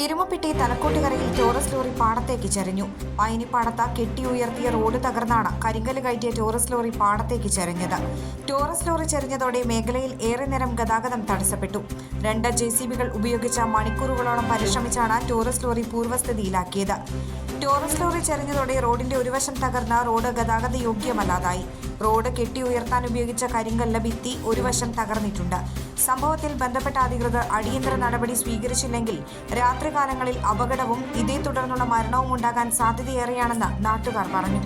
എരുമപ്പെട്ടി തലക്കോട്ടുകരയിൽ Taurus lorry പാടത്തേക്ക് ചരിഞ്ഞു. പൈനിപ്പാടത്ത കെട്ടി ഉയർത്തിയ റോഡ് തകർന്നാണ് കരിങ്കൽ കയറ്റിയ ടോറസ് ലോറി പാടത്തേക്ക് ചരിഞ്ഞത്. ടോറസ് ലോറി ചരിഞ്ഞതോടെ മേഖലയിൽ ഏറെ നേരം ഗതാഗതം തടസ്സപ്പെട്ടു. രണ്ട് ജെ സി ബികൾ ഉപയോഗിച്ച മണിക്കൂറുകളോളം പരിശ്രമിച്ചാണ് ടോറസ് ലോറി പൂർവസ്ഥിതിയിലാക്കിയത്. ടോറസ് ലോറി ചരിഞ്ഞതോടെ റോഡിന്റെ ഒരു വശം തകർന്ന റോഡ് ഗതാഗത യോഗ്യമല്ലാതായി റോഡ് കെട്ടി ഉയർത്താൻ ഉപയോഗിച്ച കരിങ്കല്ല ഭിത്തി ഒരു വശം തകർന്നിട്ടുണ്ട്. സംഭവത്തിൽ ബന്ധപ്പെട്ട അധികൃതർ അടിയന്തര നടപടി സ്വീകരിച്ചില്ലെങ്കിൽ രാത്രികാലങ്ങളിൽ അപകടവും ഇതേ തുടർന്നുള്ള മരണവും ഉണ്ടാകാൻ സാധ്യതയേറെയാണെന്ന് നാട്ടുകാർ പറഞ്ഞു